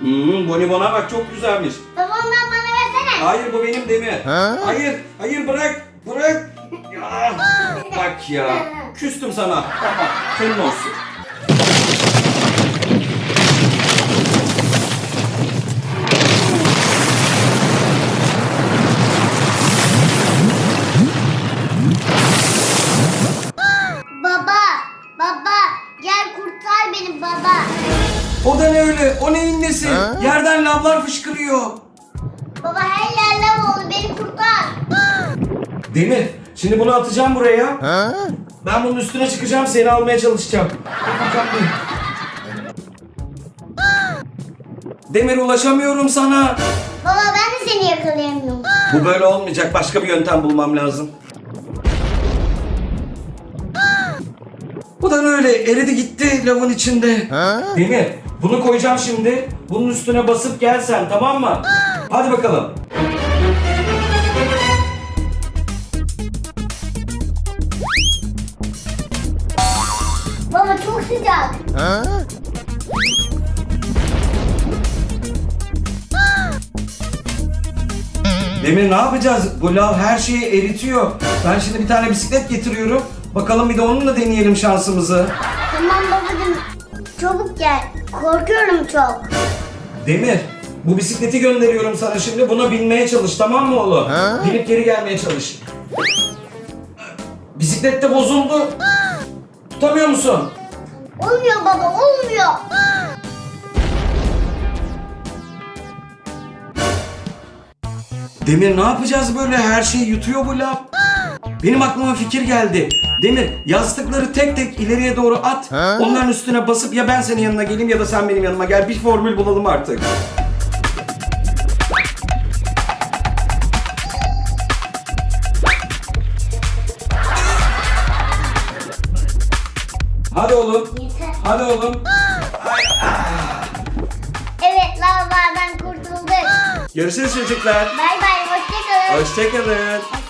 Hmm, bonibona bak çok güzelmiş. Baba ondan bana versene. Hayır bu benim Demir. Hayır, hayır bırak, bırak. Ya, bak ya, küstüm sana. Tamam, senin olsun. O da ne öyle? O neyin nesi? Yerden lavlar fışkırıyor. Baba her yerler oldu beni kurtar. Demir, şimdi bunu atacağım buraya. Ben bunun üstüne çıkacağım, seni almaya çalışacağım. Demir ulaşamıyorum sana. Baba ben de seni yakalayamıyorum. Bu böyle olmayacak. Başka bir yöntem bulmam lazım. Bu da öyle eridi gitti lavın içinde. Demir bunu koyacağım şimdi. Bunun üstüne basıp gelsen tamam mı? Hadi bakalım. Baba çok sıcak. Demir ne yapacağız? Bu lav her şeyi eritiyor. Ben şimdi bir tane bisiklet getiriyorum. Bakalım bir de onunla deneyelim şansımızı. Tamam babacığım çabuk gel. Korkuyorum çok. Demir bu bisikleti gönderiyorum sana şimdi. Buna binmeye çalış tamam mı oğlum? Binip geri gelmeye çalış. Bisiklet de bozuldu. Tutamıyor musun? Olmuyor baba olmuyor. Demir ne yapacağız böyle? Her şeyi yutuyor bu lav. Benim aklıma fikir geldi. Demir yastıkları tek tek ileriye doğru at. Onların üstüne basıp ya ben senin yanına geleyim ya da sen benim yanıma gel. Bir formül bulalım artık. Hadi oğlum. Yeter. Hadi oğlum. Evet lavalardan kurtulduk. Görüşürüz çocuklar. Bay bay hoşçakalın. Hoşçakalın.